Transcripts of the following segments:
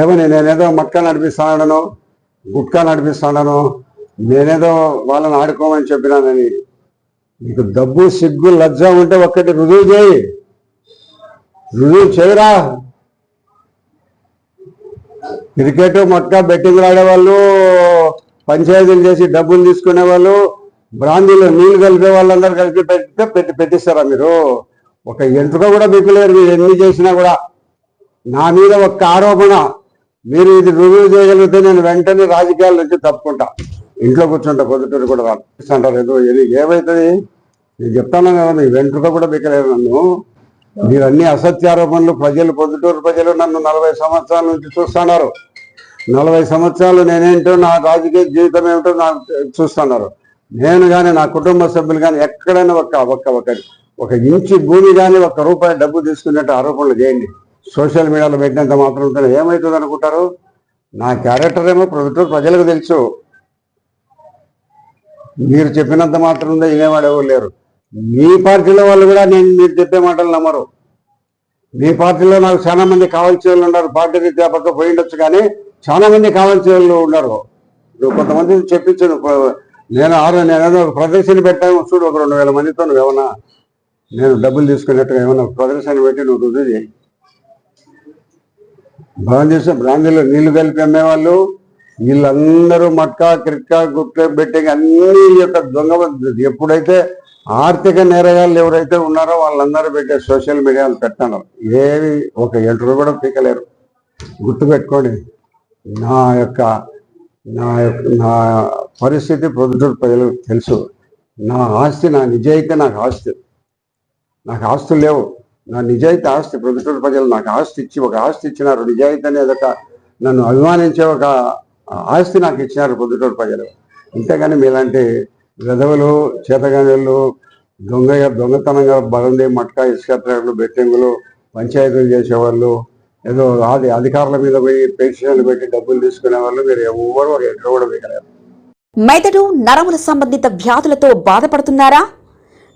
ఏమని నేనేదో మక్క నడిపిస్తానను గుట్కా నడిపిస్తానను నేనేదో వాళ్ళని ఆడుకోమని చెప్పినానని. నీకు డబ్బు సిగ్గు లజ్జ ఉంటే ఒక్కటి రుజువు చేయి. రుజువు చేయరా? క్రికెట్ మట్కా బెట్టింగ్ ఆడేవాళ్ళు పంచాయతీలు చేసి డబ్బులు తీసుకునే వాళ్ళు బ్రాందీలో నీళ్ళు కలిపే వాళ్ళందరూ కలిపి పెడితే పెట్టి పెట్టిస్తారా మీరు? ఒక ఎంట్రుక కూడా బిక్కులేరు మీరు ఎన్ని చేసినా కూడా. నా మీద ఒక్క ఆరోపణ. మీరు ఇది రుజువు చేయగలిగితే నేను వెంటనే రాజకీయాల నుంచి తప్పుకుంటా. ఇంట్లో కూర్చుంటా పొద్దుటూరు కూడా అంటారు ఏదో ఇది ఏమవుతుంది నేను చెప్తాను కదా మీ వెంట్రుక కూడా బిక్కలేదు నన్ను. మీరు అన్ని అసత్యారోపణలు ప్రజలు పొద్దుటూరు ప్రజలు నన్ను నలభై సంవత్సరాల నుంచి చూస్తున్నారు. నలభై సంవత్సరాలు నేనేంటో నా రాజకీయ జీవితం ఏమిటో నాకు చూస్తున్నారు. నేను కానీ నా కుటుంబ సభ్యులు కానీ ఎక్కడైనా ఒక్క ఒక్క ఒక ఒక ఇంచి భూమి కానీ ఒక్క రూపాయి డబ్బు తీసుకున్నట్టు ఆరోపణలు చేయండి. సోషల్ మీడియాలో పెట్టినంత మాత్రం ఏమవుతుంది అనుకుంటారు? నా క్యారెక్టర్ ఏమో ప్రభుత్వం ప్రజలకు తెలుసు. మీరు చెప్పినంత మాత్రం ఉందో వినేవాడు ఎవరు లేరు. మీ పార్టీలో వాళ్ళు కూడా నేను మీరు చెప్పే మాటలు నమ్మరు. మీ పార్టీలో నాకు చాలా మంది కావాల్సిన వాళ్ళు ఉన్నారు. పార్టీ రీత్యా పక్క పోయి ఉండొచ్చు కానీ చాలా మంది కావాల్సిన వాళ్ళు ఉన్నారు. కొంతమంది చెప్పించాను నేను ఆరు నేను ఒక ప్రదర్శన పెట్టాను చూడు ఒక రెండు వేల మందితో నువ్వు ఏమన్నా నేను డబ్బులు తీసుకునేట్టుగా ఏమన్నా ప్రదర్శన పెట్టి నువ్వు రుజువు చేయి. బ్రాందీ బ్రాందీలో నీళ్ళు కలిపి అమ్మేవాళ్ళు. వీళ్ళందరూ మట్కా క్రిక్కా గుట్కా బెట్టింగ్ అన్ని యొక్క దొంగ ఎప్పుడైతే ఆర్థిక నేరగాళ్ళు ఎవరైతే ఉన్నారో వాళ్ళందరూ పెట్టే సోషల్ మీడియాలో పెట్టాను ఏవి ఒక ఎంటర్ కూడా పీకలేరు. గుర్తుపెట్టుకోండి. నా యొక్క నా యొక్క నా పరిస్థితి ప్రొద్దుటూరు ప్రజలకు తెలుసు. నా ఆస్తి నా నిజాయితీ నాకు ఆస్తి. నాకు ఆస్తులు లేవు. నా నిజాయితీ ఆస్తి ప్రభుత్వ ప్రజలు నాకు ఆస్తి ఇచ్చి ఒక ఆస్తి ఇచ్చినారు. నిజాయితీ అనేది ఒక నన్ను అభిమానించే ఒక ఆస్తి నాకు ఇచ్చినారు పొద్దుటూరు ప్రజలు. ఇంతేగాని మీలాంటి విధవులు చేతగానులు దొంగ దొంగతనంగా బలంది మట్కా ఇసుక బెట్టింగులు పంచాయతీలు చేసేవాళ్ళు ఏదో అది అధికారుల మీద పోయి పెన్షన్లు పెట్టి డబ్బులు తీసుకునే వాళ్ళు మీరు ఎవరు ఎక్కడ కూడా మిగలేరు మెదడు నరముల సంబంధిత వ్యాధులతో బాధపడుతున్నారా?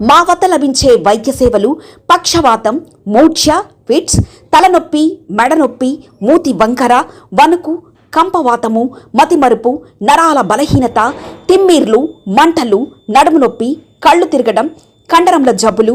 మా వద్ద లభించే వైద్య సేవలు పక్షవాతం మూర్ఛ ఫిట్స్ తలనొప్పి మెడనొప్పి మూతి వంకర వణుకు కంపవాతము మతిమరుపు నరాల బలహీనత తిమ్మిర్లు మంటలు నడుము నొప్పి కళ్ళు తిరగడం కండరంల జబ్బులు